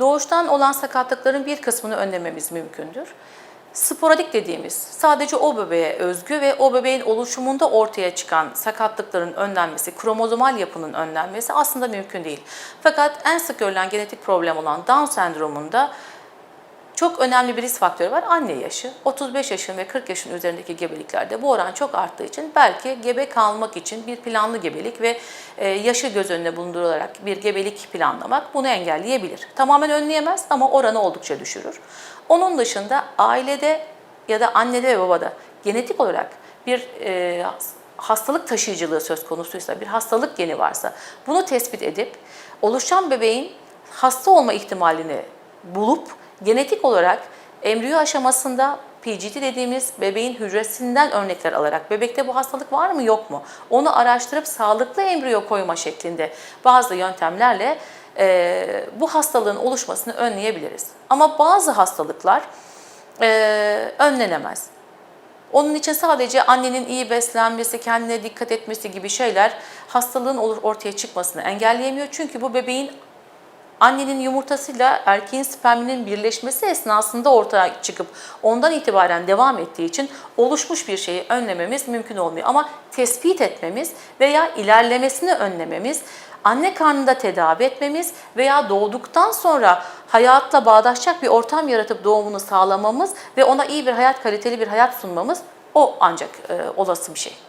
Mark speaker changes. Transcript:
Speaker 1: Doğuştan olan sakatlıkların bir kısmını önlememiz mümkündür. Sporadik dediğimiz sadece o bebeğe özgü ve o bebeğin oluşumunda ortaya çıkan sakatlıkların önlenmesi, kromozomal yapının önlenmesi aslında mümkün değil. Fakat en sık görülen genetik problem olan Down sendromunda çok önemli bir risk faktörü var. Anne yaşı. 35 yaşın ve 40 yaşın üzerindeki gebeliklerde bu oran çok arttığı için belki gebe kalmak için bir planlı gebelik ve e, yaşı göz önüne bulundurularak bir gebelik planlamak bunu engelleyebilir. Tamamen önleyemez ama oranı oldukça düşürür. Onun dışında ailede ya da annede ve babada genetik olarak bir e, hastalık taşıyıcılığı söz konusuysa, bir hastalık geni varsa bunu tespit edip oluşan bebeğin hasta olma ihtimalini bulup genetik olarak embriyo aşamasında PGT dediğimiz bebeğin hücresinden örnekler alarak bebekte bu hastalık var mı yok mu onu araştırıp sağlıklı embriyo koyma şeklinde bazı yöntemlerle e, bu hastalığın oluşmasını önleyebiliriz. Ama bazı hastalıklar e, önlenemez. Onun için sadece annenin iyi beslenmesi, kendine dikkat etmesi gibi şeyler hastalığın ortaya çıkmasını engelleyemiyor. Çünkü bu bebeğin annenin yumurtasıyla erkeğin sperminin birleşmesi esnasında ortaya çıkıp ondan itibaren devam ettiği için oluşmuş bir şeyi önlememiz mümkün olmuyor. Ama tespit etmemiz veya ilerlemesini önlememiz, anne karnında tedavi etmemiz veya doğduktan sonra hayatla bağdaşacak bir ortam yaratıp doğumunu sağlamamız ve ona iyi bir hayat, kaliteli bir hayat sunmamız o ancak e, olası bir şey.